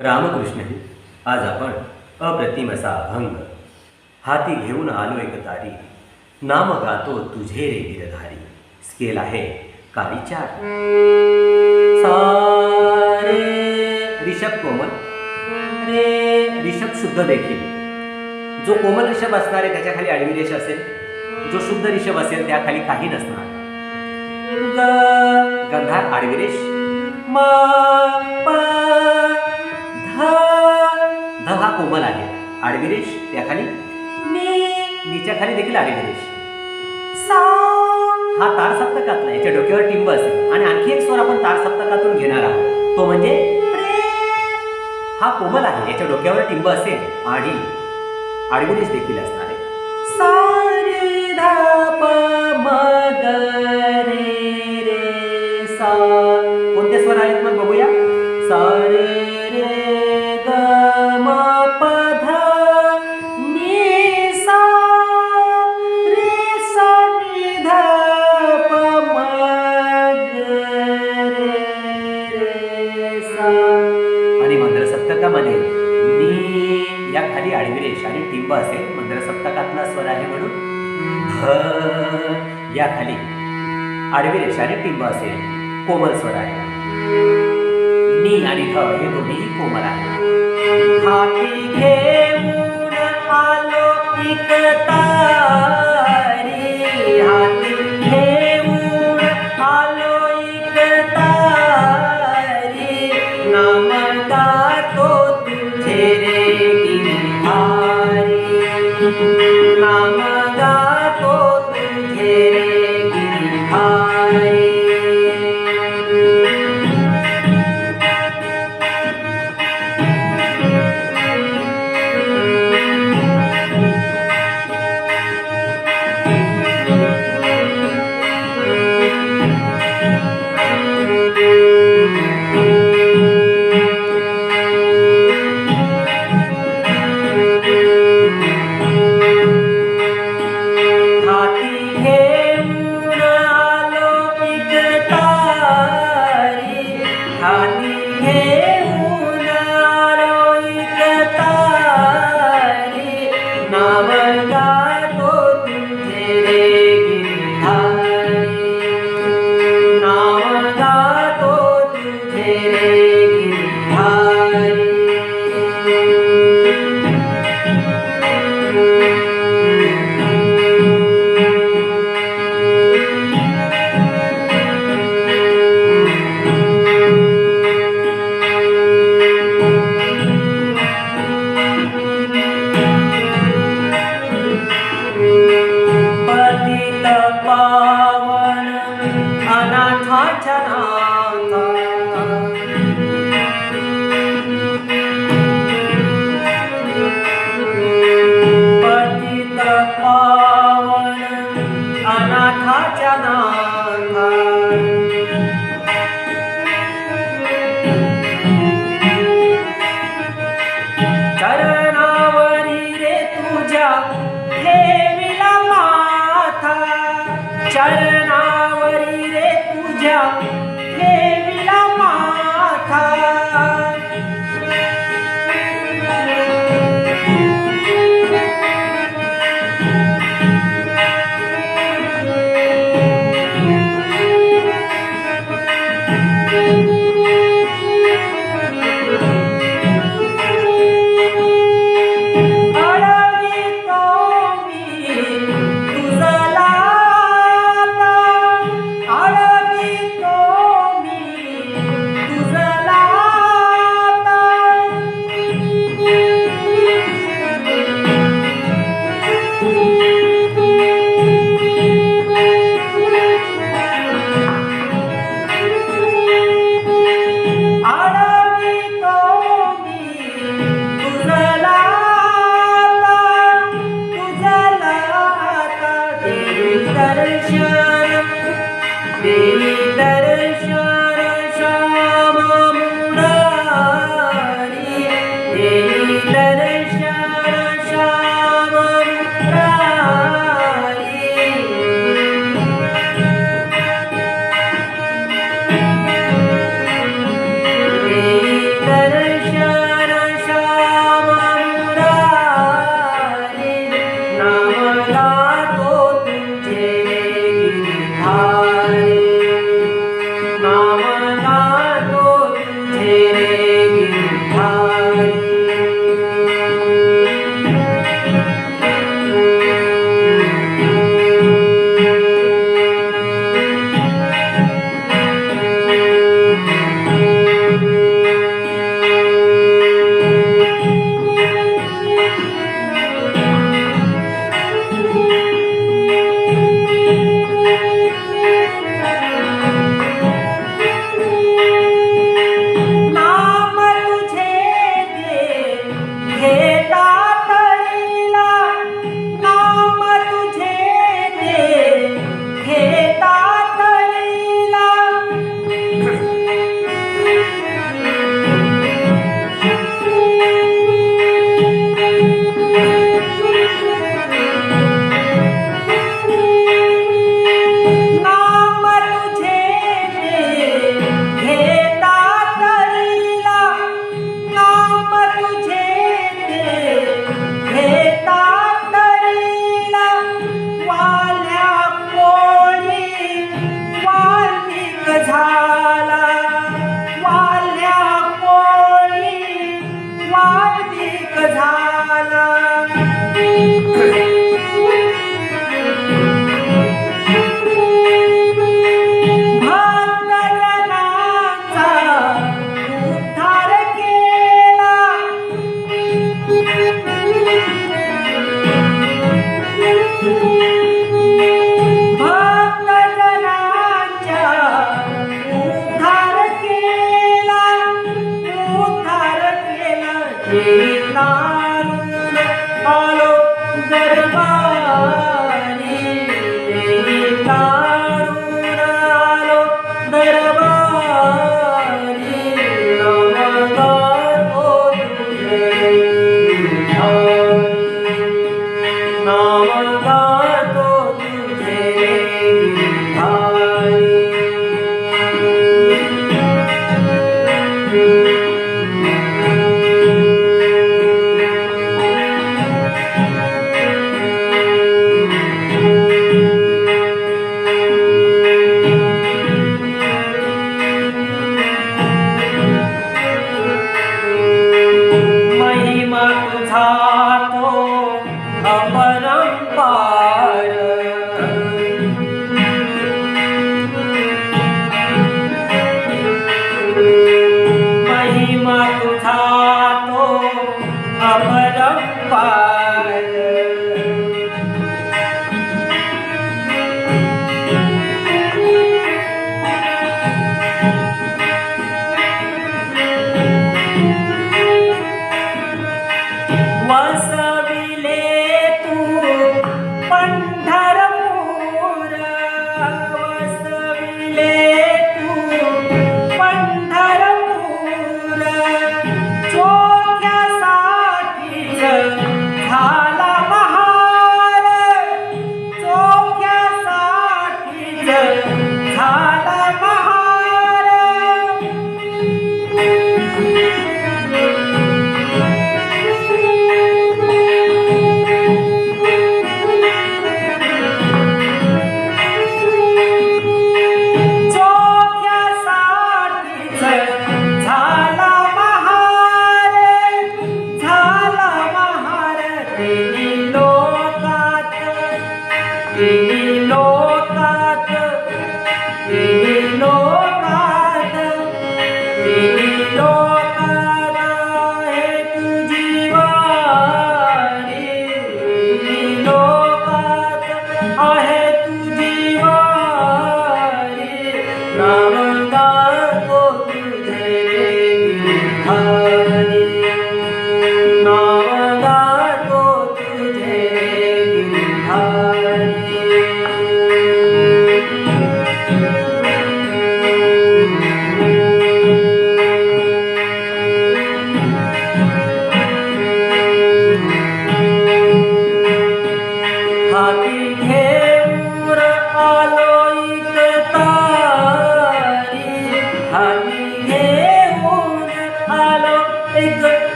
रामकृष्ण आज आपण अप्रतिम असा अभंग हाती घेऊन आलो एक तारी नाम गातो तुझे रे गिरधारी स्केल आहे काळी चार. सारे रिषभ कोमल. रे रिषभ शुद्ध देखील. जो कोमल रिषभ असणार आहे त्याच्याखाली आडवी रेष असेल. जो शुद्ध रिषभ असेल त्याखाली काही नसणार. गंधार आडवी रेष. म हा कोमल आहे. आडवी रेष त्याखाली? नी नीच्या खाली देखील सा हा तार सप्तकातला याच्या डोक्यावर टिंब असेल. आणि आणखी एक स्वर आपण तार सप्तकातून घेणार आहोत. तो म्हणजे. हा कोमल आहे याच्या डोक्यावर टिंब असेल आणि आडवी रेष देखील असणार आहे. सा रे धा प ध या खाली आडवी रेषाने टिंब असेल. कोमल स्वर आहे. नी आणि ध हे दोन्ही कोमल आहे हाती घेऊन आलो पिकता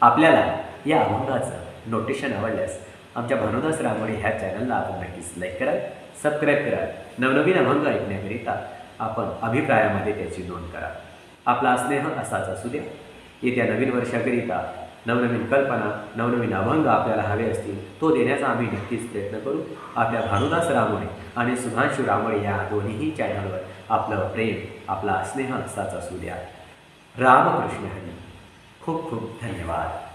आपल्याला या अभंगाचं नोटेशन आवडल्यास आमच्या भानुदास रामोडे ह्या चॅनलला आपण नक्कीच लाईक करा सबस्क्राईब करा. नवनवीन अभंग ऐकण्याकरिता आपण अभिप्रायामध्ये त्याची नोंद करा. आपला स्नेह असाच असू द्या. येत्या नवीन वर्षाकरिता नवनवीन कल्पना नवनवीन अभंग आपल्याला हवे असतील तो देण्याचा आम्ही नक्कीच प्रयत्न करू. आपल्या भानुदास रामोळे आणि सुधांशू रामोळे या दोन्हीही चॅनलवर आपलं प्रेम आपला स्नेह असाच असू द्या. रामकृष्ण हरी. खूप खूप धन्यवाद.